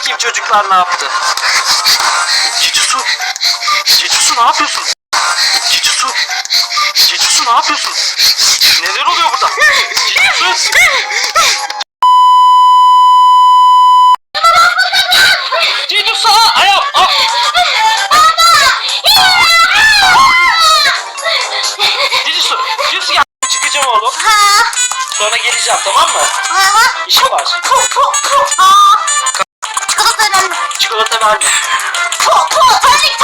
bakayım çocuklar ne yaptı. Cicusu. Cicusu ne yapıyorsun? Cicusu. Cicusu ne yapıyorsun? Neler oluyor burada? Cicusu. Cicusu ayağım. Cicusu. Cicusu gel. Çıkacağım oğlum. Ha. Sonra geleceğim tamam mı? Ha. İşim var. on. Pull, pull,